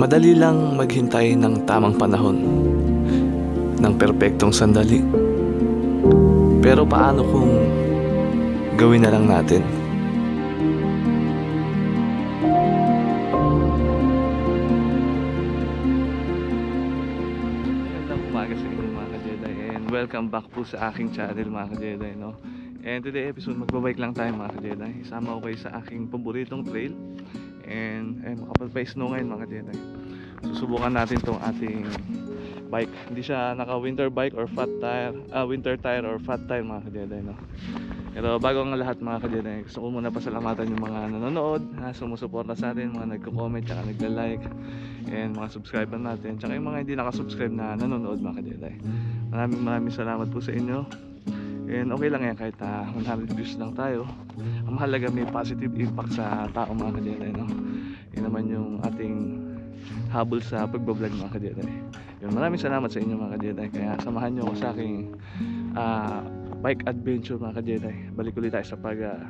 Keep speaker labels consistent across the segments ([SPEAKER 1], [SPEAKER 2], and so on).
[SPEAKER 1] Madali lang maghintay ng tamang panahon, ng perpektong sandali. Pero paano kung gawin na lang natin? Welcome back po sa aking channel mga ka-Jedi no? And today episode magbabike lang tayo mga ka-Jedi Isama ko kayo sa aking paboritong trail And eh, makapag-snow ngayon mga ka-Jedi Susubukan natin tong ating bike. Hindi siya naka winter bike or fat tire ah, Winter tire or fat tire mga ka-Jedi no? Pero bago ang lahat mga ka-Jedi Gusto ko muna pasalamatan yung mga nanonood na sumusuporta sa atin Mga nagko-comment tsaka nagla-like. And mga subscriber natin tsaka yung mga hindi nakasubscribe na nanonood mga ka-Jedi maraming maraming salamat po sa inyo and okay lang yan kahit uh, 100 views lang tayo. Ang mahalaga may positive impact sa tao mga ka-Jedi no? yun naman yung ating habol sa pagbablog mga ka-Jedi yun, maraming salamat sa inyo mga ka-Jedi kaya samahan nyo ako sa aking ah, bike adventure mga ka-Jedi balik ulit tayo sa pag uh,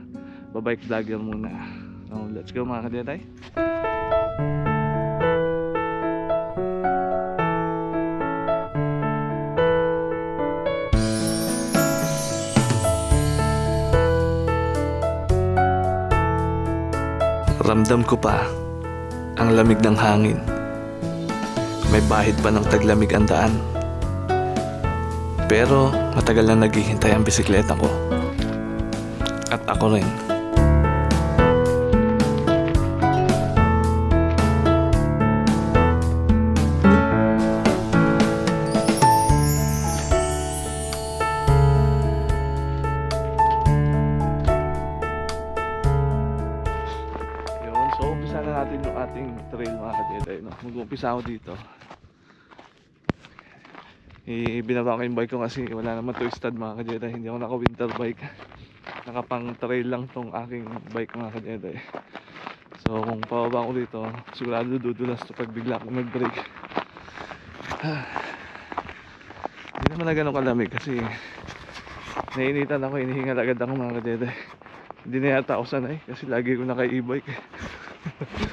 [SPEAKER 1] babike vlogger muna. So, let's go mga ka-Jedi Ramdam ko pa ang lamig ng hangin. May bahid pa ng taglamig ang daan. Pero matagal na naghihintay ang bisikleta ko. At ako rin. Natin yung ating trail mga ka-Jedi. No? Mag-umpisa ako dito. Ibinaba ko yung bike ko kasi wala naman to stud mga ka-Jedi. Hindi ako naka-winter bike. Nakapang trail lang tong aking bike mga ka-Jedi. So kung pababa ko dito, sigurado dudulas to pag bigla akong mag-brake. Hindi naman na ganun kalamig kasi nainitan ako, inihingal agad ako mga ka-Jedi. Hindi na yata ako sanay kasi lagi ko naka e-bike.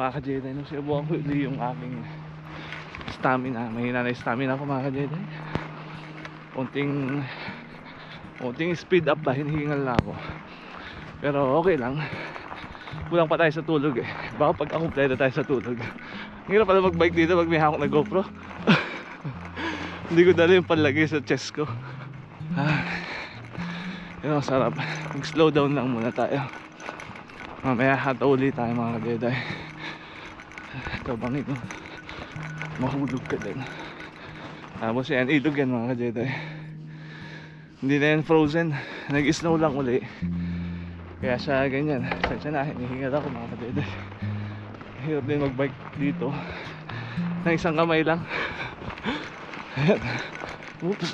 [SPEAKER 1] mga ka-Jedi, no? sinubukan ko ulit yung aking stamina. Mahina na stamina ko mga ka-Jedi. Unting, unting speed up ba, hinihingal na ako. Pero okay lang. Kulang pa tayo sa tulog eh. Baka pag akumpleto tayo sa tulog. Hirap pala mag-bike dito pag may hawak na GoPro. Hindi ko dala yung panlagay sa chest ko. Ah, ang sarap. Mag-slow down lang muna tayo. Mamaya hatauli tayo mga ka-Jedi. Ito bangin ko. Mahulog ka din. Tapos yan, ilog yan mga ka-Jedi. Hindi na yan frozen. Nag-snow lang uli. Kaya siya ganyan. Sa na, hinihingal ako mga ka-Jedi. Hirap din mag-bike dito. Nang isang kamay lang. Ayan. Oops.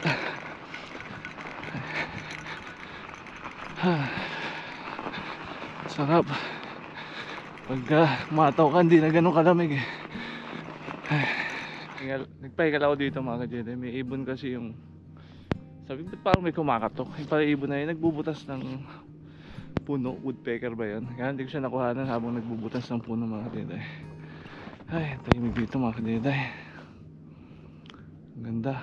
[SPEAKER 1] Sarap. Pagka mataw ka, hindi na ganun kalamig eh. Nagpahingal ako dito mga ka-Jedi. May ibon kasi yung Sabi ba't parang may kumakatok? Yung pala ibon na yun, nagbubutas ng puno, woodpecker ba yun? Kaya hindi ko siya nakuhanan habang nagbubutas ng puno mga kadiday. Ay, tahimik dito mga. Ang ganda.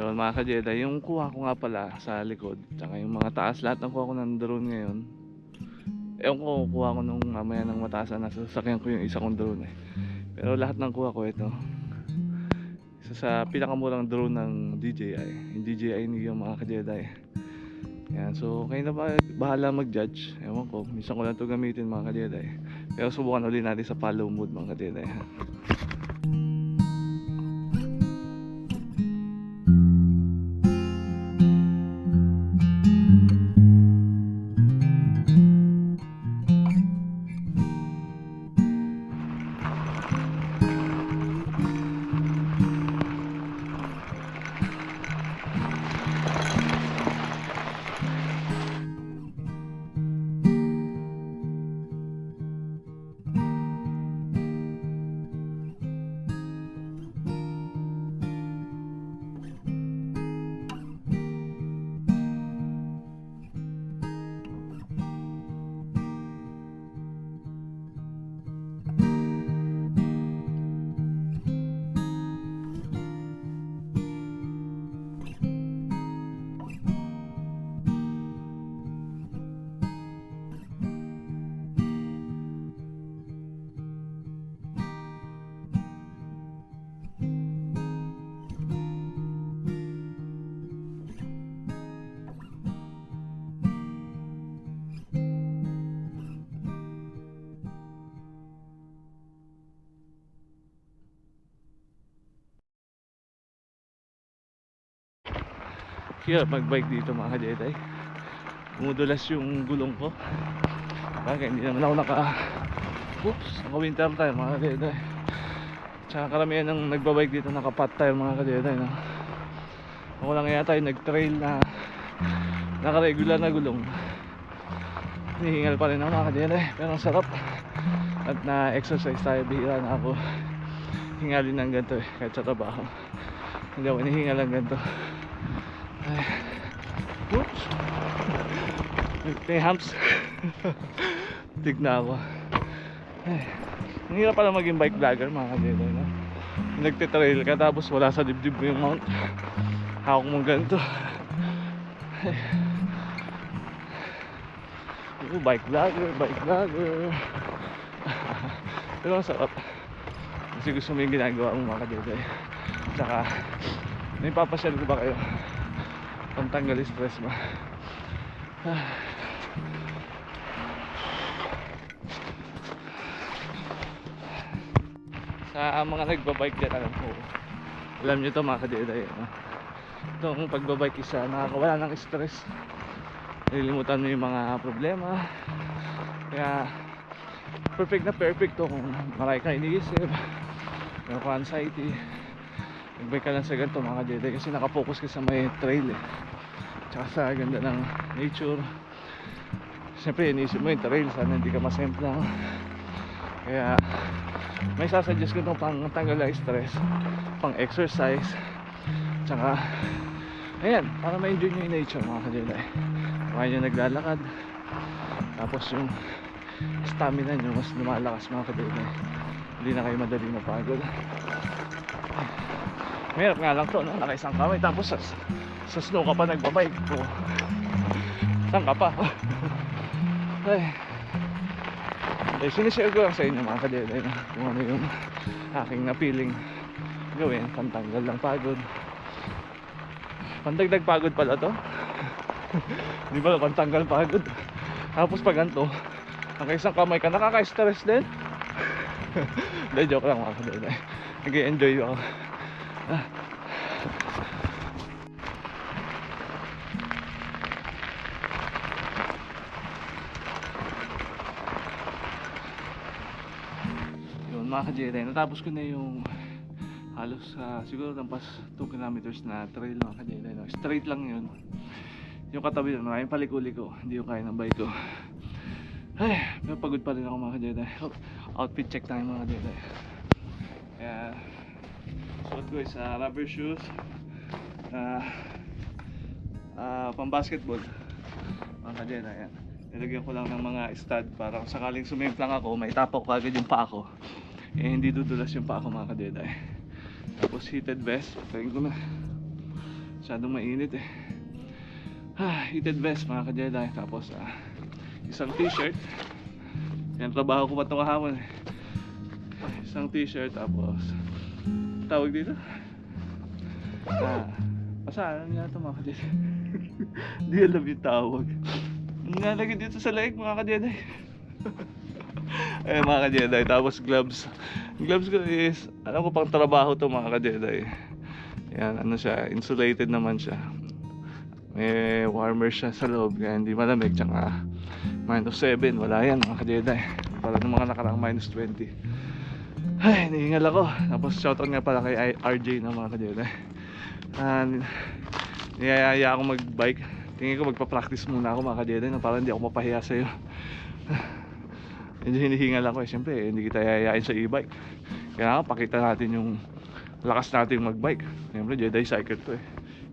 [SPEAKER 1] Yun mga kajeda, yung kuha ko nga pala sa likod, tsaka yung mga taas, lahat ng kuha ko ng drone ngayon. Ewan ko, kuha ko nung mamaya ng mataas na nasa sasakyan ko yung isa kong drone eh. Pero lahat ng kuha ko ito. Isa sa pinakamurang drone ng DJI. Yung DJI ni yung mga kajeda eh. Yan, so kayo na ba, bahala mag-judge. Ewan ko, minsan ko lang ito gamitin mga kajeda eh. Pero subukan ulit natin sa follow mode mga kajeda eh. Hirap magbike dito mga kajetay Umudulas yung gulong ko. Bagay hindi naman ako naka Oops, naka winter tire mga kajetay Tsaka karamihan ng nagbabike dito naka pot tire mga kajetay no? Ako lang yata yung nag-trail na Naka regular na gulong. Hinihingal pa rin ako mga kajetay Pero ang sarap. At na-exercise tayo bihira na ako. Hingalin ng ganito eh Kahit sa trabaho. Hindi ako hinihingal ng ganito ay. Oops. May humps. Tig na ako. Ay. Ang pala maging bike vlogger mga kabila. No? Nagtitrail ka tapos wala sa dibdib mo yung mount. Hawak mo ganito. Ay. Oo, bike vlogger, bike vlogger. Pero ang sarap. Kasi gusto mo yung ginagawa mo mga kabila. Tsaka, may papasyal ko ba kayo? Pantanggal stress mo sa mga nagbabike dyan alam ko. Alam nyo to mga kadiday itong pagbabike isa nakakawala ng stress. Nililimutan mo yung mga problema. Kaya perfect na perfect to kung marami ka iniisip. Meron ka anxiety nagbike ka lang sa ganito mga kadiday kasi nakapokus ka sa may trail eh. Tsaka sa ganda ng nature. Siyempre iniisip mo yung trail sana hindi ka masemplang kaya may sasuggest ko itong pang tanggal ng stress pang exercise. Tsaka ayan para ma-enjoy nyo yung nature mga kajelay kaya nyo naglalakad tapos yung stamina nyo mas lumalakas mga kajelay hindi na kayo madali mapagod mahirap nga lang to no? nakaisang kamay. Tapos sa, sa snow ka pa nagbabike. O saan ka pa? Ay. Eh sinishare ko lang sa inyo mga kadelay na kung ano yung aking napiling gawin. Pantanggal ng pagod. Pandagdag pagod pala to. Di ba pantanggal pagod. Tapos pag ganito nakaisang kamay ka nakaka-stress din. Hindi joke lang mga kadelay nag-enjoy ako ah. yun mga ka-JRN natapos ko na yung halos ah, siguro lampas 2 kilometers na trail mga ka-JRN no? straight lang yun yung katabi yun maraming paliko-liko hindi yung kaya ng bike ko Ay, pero pagod pa rin ako mga ka-Jedi. Outfit check tayo mga ka-Jedi. Kaya, suot ko is ah, rubber shoes. Ah, ah, pang basketball. Mga ka-Jedi, ayan. Nilagyan ko lang ng mga stud para kung sakaling sumimplang ako, may tapok agad yung paa ko. Eh, hindi dudulas yung paa ko mga ka-Jedi. Tapos heated vest, patayin ko na. Masyadong mainit eh. Ah, heated vest mga ka-Jedi. Tapos ah, isang t-shirt. Yan trabaho ko pa ito kahapon eh. Isang t-shirt tapos tawag dito. Ah, basta ano nga ito mga ka-Jedi. Hindi alam yung tawag. Nilalagay dito sa leeg mga ka-Jedi. eh mga ka-Jedi. Tapos gloves. Gloves ko is, alam ko pang trabaho to mga ka-Jedi. Yan, ano siya, insulated naman siya. May warmer siya sa loob, kaya hindi malamig. Tsaka, minus 7, wala yan mga ka-Jedi. Para ng mga nakarang minus 20. Ay, nihingal ako. Tapos shoutout nga pala kay RJ na mga ka-Jedi. Ah, ni- niyayaya ako mag-bike. Tingin ko magpa-practice muna ako mga ka-Jedi na para hindi ako mapahiya sa'yo. Medyo hinihingal ako eh. Siyempre, eh, hindi kita yayain sa e-bike. Kailangan pakita natin yung lakas natin mag-bike. Siyempre, Jedi cycle to eh.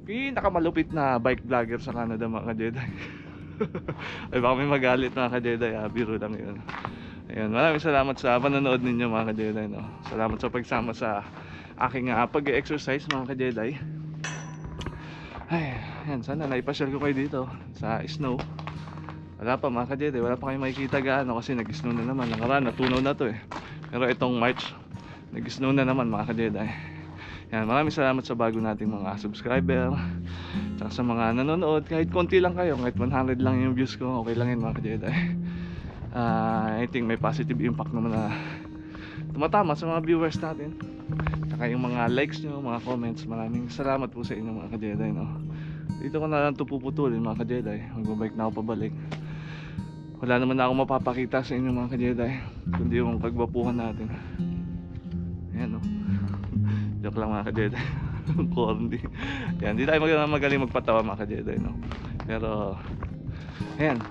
[SPEAKER 1] Pinakamalupit na bike vlogger sa Canada mga ka-Jedi. Ay baka may magalit mga ka-Jedi, ah, biro lang yun. Ayun, maraming salamat sa panonood ninyo mga ka-Jedi. No? Salamat sa pagsama sa aking ah, pag-exercise mga ka-Jedi. Ay, yan, sana naipasyal ko kayo dito sa snow. Wala pa mga ka-Jedi, wala pa kayong makikita gaano kasi nag-snow na naman. Nakaraan, natunaw na to eh. Pero itong March, nag-snow na naman mga ka-Jedi. Yan, maraming salamat sa bago nating mga subscriber. Tsaka sa mga nanonood, kahit konti lang kayo, kahit 100 lang yung views ko, okay lang yun mga ka-Jedi. Ah, I think may positive impact naman na tumatama sa mga viewers natin. Tsaka yung mga likes nyo, mga comments, maraming salamat po sa inyo mga ka-Jedi. No? Dito ko na lang ito puputulin mga ka-Jedi. Magbabike na ako pabalik. Wala naman na ako mapapakita sa inyo mga ka-Jedi. Kundi yung kagwapuhan natin. Ayan o. Joke lang mga ka-Jedi. Corny. Yan, di tayo mag magaling magpatawa mga ka-Jedi, no? Pero, ayan,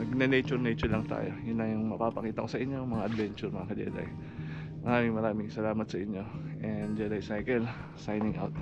[SPEAKER 1] mag-nature-nature lang tayo. Yun na yung mapapakita ko sa inyo, mga adventure mga ka-Jedi. Maraming maraming salamat sa inyo. And Jedi Cycle, signing out.